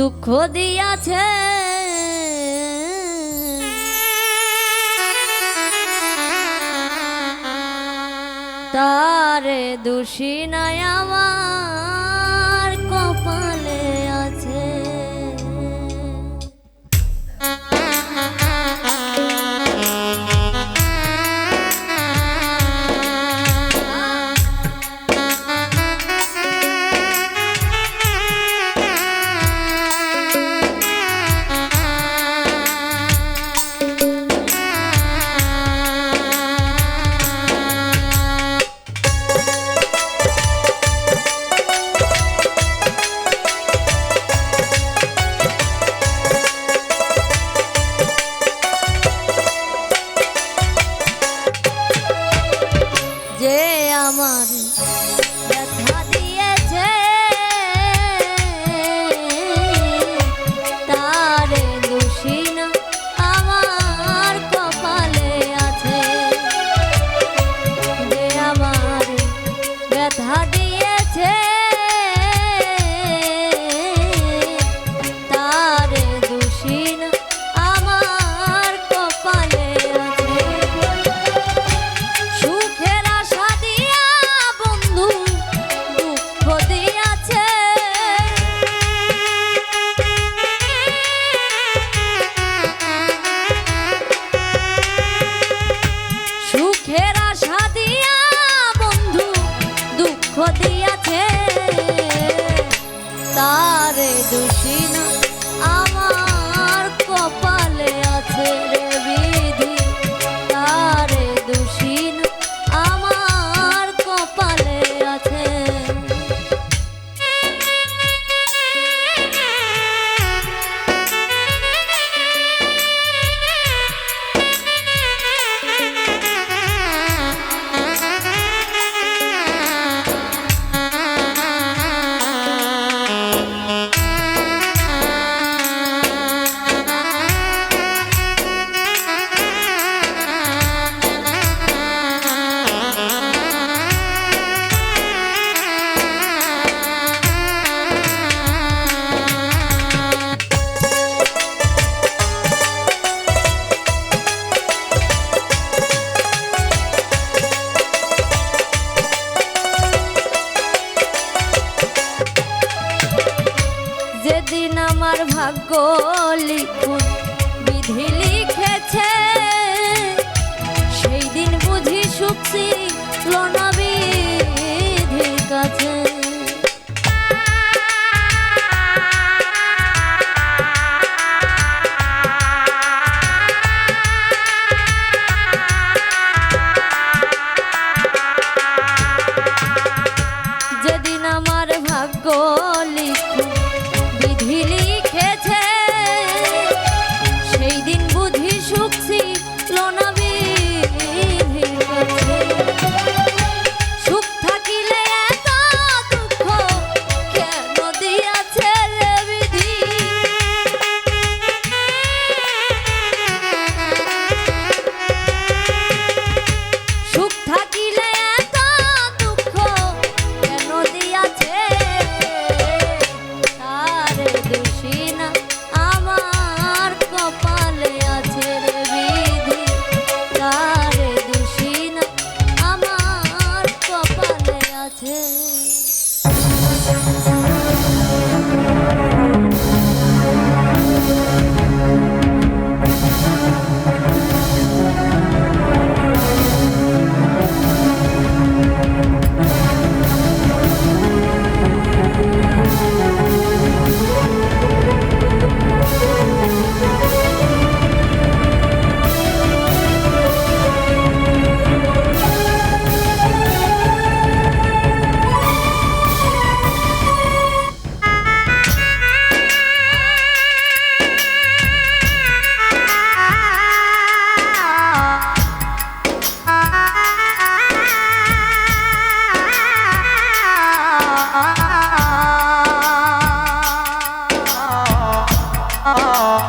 দুঃখ দিয়াছে। তারে দোষী নয় আমার।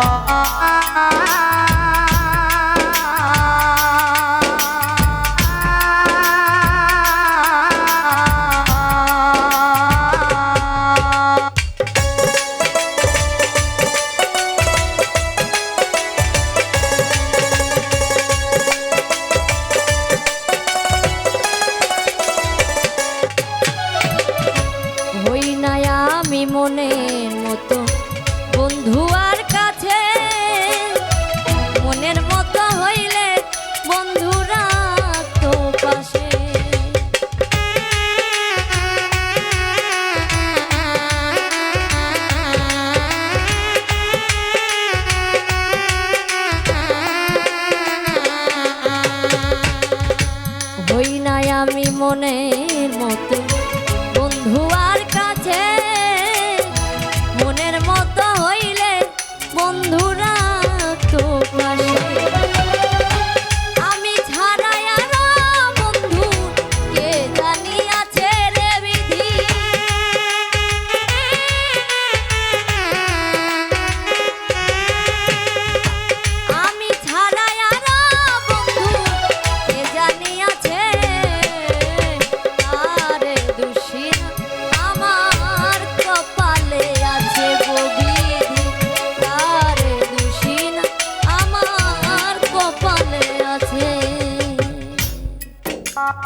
Oh,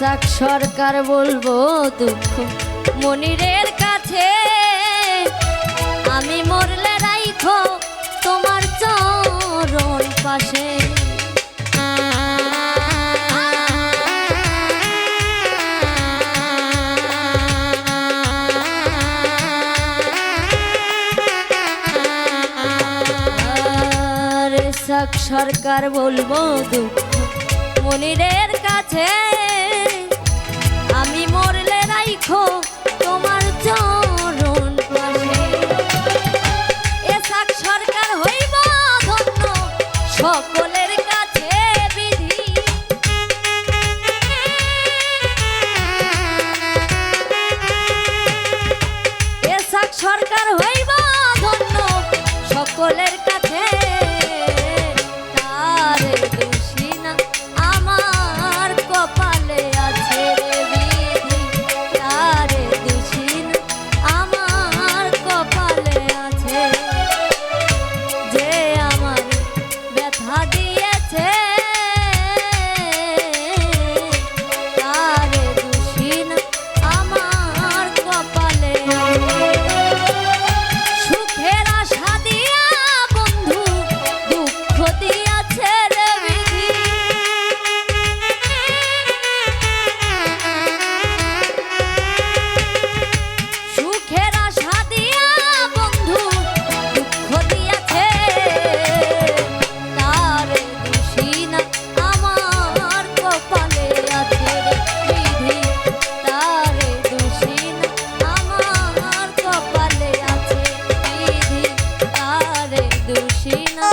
সাক সরকার বলব দুঃখ। মনিরের কাছে আমি মরলে রাইখো তোমার চরণ পাশে। সরকার বলব দুঃখ। মনিরের কাছে আসে না